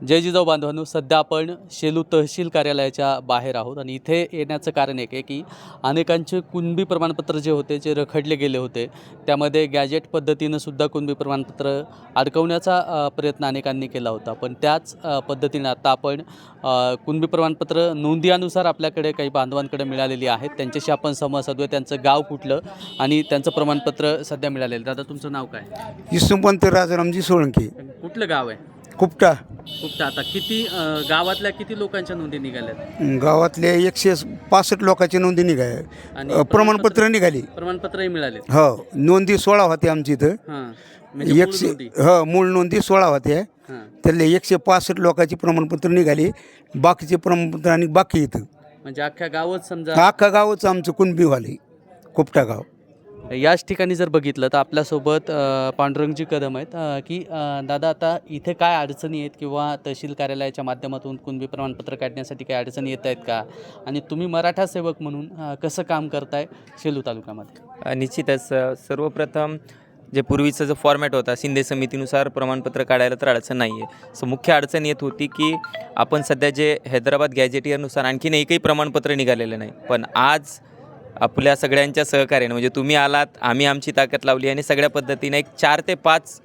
जय जिजाऊ बांधवांनो सध्या आपण शेलू तहसील कार्यालयाच्या बाहेर आहोत आणि इथे येण्याचं कारण एक आहे की अनेकांचे कुणबी प्रमाणपत्र जे होते जे रखडले गेले होते त्यामध्ये गॅजेट पद्धतीनं सुद्धा कुणबी प्रमाणपत्र अडकवण्याचा प्रयत्न अनेकांनी केला होता. पण त्याच पद्धतीनं आता आपण कुणबी प्रमाणपत्र नोंदीनुसार आपल्याकडे काही बांधवांकडे मिळालेली आहेत. त्यांच्याशी आपण संवाद साधूया. त्यांचं गाव कुठलं आणि त्यांचं प्रमाणपत्र सध्या मिळालेलं दादा तुमचं नाव काय? यशवंत राजारामजी सोळंकी. कुठलं गाव आहे? कुपटा. खूप आता किती अ, गावातल्या किती लोकांच्या नोंदी निघाल्यात? गावातले एकशे पासष्ट लोकांची नोंदी आणि अ, प्रमाणपत्र निघाली. प्रमाणपत्रही मिळाले हो नोंदी सोळा होते आमच्या इथं. हां म्हणजे मूळ एकशे नोंदी. हो मूळ नोंदी सोळा होत्या. हां. त्यातले एकशे पासष्ट लोकांची प्रमाणपत्र निघाली. बाकीचे प्रमाणपत्र आणि बाकी इथं. म्हणजे अख्ख्या गावच समजा अख्खा गावच आमचं कुणबीवाले कुपटा गाव. याच ठिकाणी जर बघितलं तर आपल्यासोबत पांडुरंगजी कदम आहेत की दादा आता इथे काय अडचणी आहेत किंवा तहसील कार्यालयाच्या माध्यमातून कुणबी प्रमाणपत्र काढण्यासाठी काय अडचणी येत आहेत का? आणि तुम्ही मराठा सेवक म्हणून कसं काम करताय शेलू तालुक्यामध्ये? निश्चितच सर्वप्रथम जे पूर्वीचं जो फॉर्मॅट होता शिंदे समितीनुसार प्रमाणपत्र काढायला तर अडचण नाही आहे सो मुख्य अडचण येत होती की आपण सध्या जे हैदराबाद गॅजेटियरनुसार आणखीन एकही प्रमाणपत्र निघालेलं नाही. पण आज आपल्या सगळ्यांच्या सहकार्याने. म्हणजे तुम्ही आलात आम्ही आमची ताकद लावली आणि सगळ्या पद्धतीने एक चार ते पाच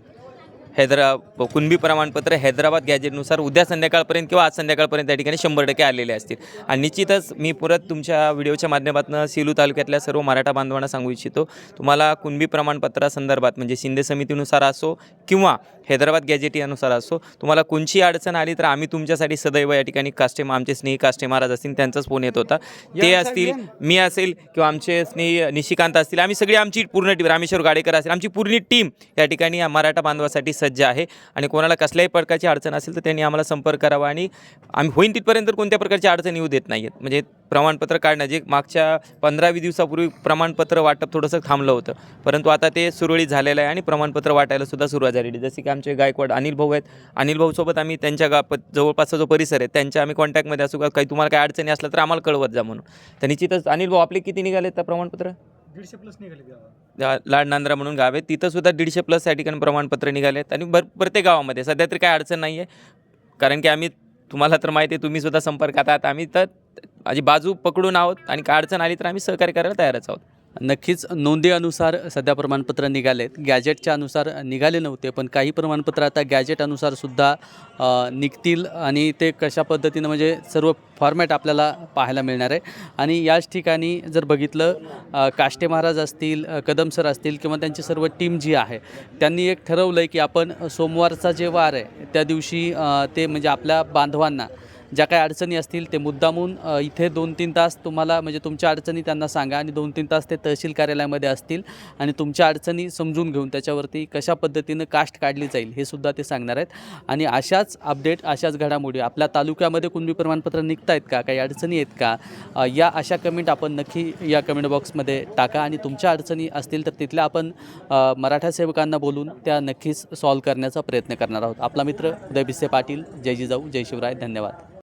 हैदरा कुणबी प्रमाणपत्र हैदराबाद गॅजेटनुसार उद्या संध्याकाळपर्यंत किंवा आज संध्याकाळपर्यंत त्या ठिकाणी शंभर टक्के आलेले असतील. आणि निश्चितच मी परत तुमच्या व्हिडिओच्या माध्यमातून सेलू तालुक्यातल्या सर्व मराठा बांधवांना सांगू इच्छितो. तुम्हाला कुणबी प्रमाणपत्रासंदर्भात म्हणजे शिंदे समितीनुसार असो किंवा हैदराबाद गॅजेट यानुसार असो तुम्हाला कोणची अडचण आली तर आम्ही तुमच्यासाठी सदैव या ठिकाणी कास्टे आमचे स्नेही कास्टे महाराज असतील त्यांचाच फोन येत होता. ते असतील मी असेल किंवा आमचे स्नेही निशिकांत असतील आम्ही सगळी आमची पूर्ण टीम रामेश्वर गाडेकर असेल आमची पूर्ण टीम या ठिकाणी मराठा बांधवासाठी सज्ज आहे. आणि कोणाला कसल्याही प्रकारची अडचण असेल तर त्यांनी आम्हाला संपर्क करावा आणि आम्ही होईन तिथपर्यंत कोणत्या प्रकारची अडचण येऊ देत नाही आहेत म्हणजे प्रमाणपत्र काढणं जे मागच्या पंधरावी दिवसापूर्वी प्रमाणपत्र वाटप थोडंसं थांबलं होतं. परंतु आता ते सुरळीत झालेलं आहे आणि प्रमाणपत्र वाटायला सुद्धा सुरुवात झालेली जसे की आमचे गायकवाड अनिल भाऊ आहेत. अनिल भाऊसोबत आम्ही त्यांच्या गा प- जवळपासचा जो परिसर आहे त्यांच्या आम्ही कॉन्टॅक्टमध्ये असू का काही तुम्हाला काही अडचणी असल्या तर आम्हाला कळवत जा म्हणून. तर निश्चितच अनिल भाऊ आपले किती निघाले तर प्रमाणपत्र? दीडशे प्लस निघाले गावात. लाड नांद्रा म्हणून गाव आहे. तिथं सुद्धा दीडशे प्लस या ठिकाणी प्रमाणपत्र निघाले आहेत. आणि भर प्रत्येक गावामध्ये. सध्या तरी काय अडचण नाही आहे कारण की आम्ही तुम्हाला तर माहिती आहे तुम्ही सुद्धा संपर्कात आहात. आम्ही तर माझी बाजू पकडून आहोत. आणि काय अडचण आली तर आम्ही सहकार्य करायला तयारच आहोत. नक्कीच नोंदी अनुसार सध्या प्रमाणपत्र निघालेत. गॅजेटच्या अनुसार निघाले नव्हते पण काही प्रमाणपत्र आता गॅजेट निघतील आणि ते कशा पद्धतीनं म्हणजे सर्व फॉर्मॅट आपल्याला पाहायला मिळणार आहे. आणि याच ठिकाणी जर बघितलं काष्टे महाराज असतील कदम सर असतील किंवा त्यांची सर्व टीम जी आहे त्यांनी एक ठरवलं आहे की आपण सोमवारचा जे वार आहे त्या दिवशी ते म्हणजे आपल्या बांधवांना ज्या काही अडचणी असतील ते मुद्दामून इथे दोन तीन तास तुम्हाला म्हणजे तुमच्या अडचणी त्यांना सांगा आणि दोन तीन तास ते तहसील कार्यालयामध्ये असतील आणि तुमच्या अडचणी समजून घेऊन त्याच्यावरती कशा पद्धतीनं कास्ट काढली जाईल हे सुद्धा ते सांगणार आहेत. आणि अशाच अपडेट अशाच घडामोडी आपल्या तालुक्यामध्ये कुणबी प्रमाणपत्र निघत आहेत का? काही अडचणी आहेत का? या अशा कमेंट आपण नक्की या कमेंट बॉक्समध्ये टाका आणि तुमच्या अडचणी असतील तर तिथल्या आपण मराठा सेवकांना बोलून त्या नक्कीच सॉल्व्ह करण्याचा प्रयत्न करणार आहोत. आपला मित्र उदय भिसे पाटील जय जिजाऊ जय शिवराय धन्यवाद.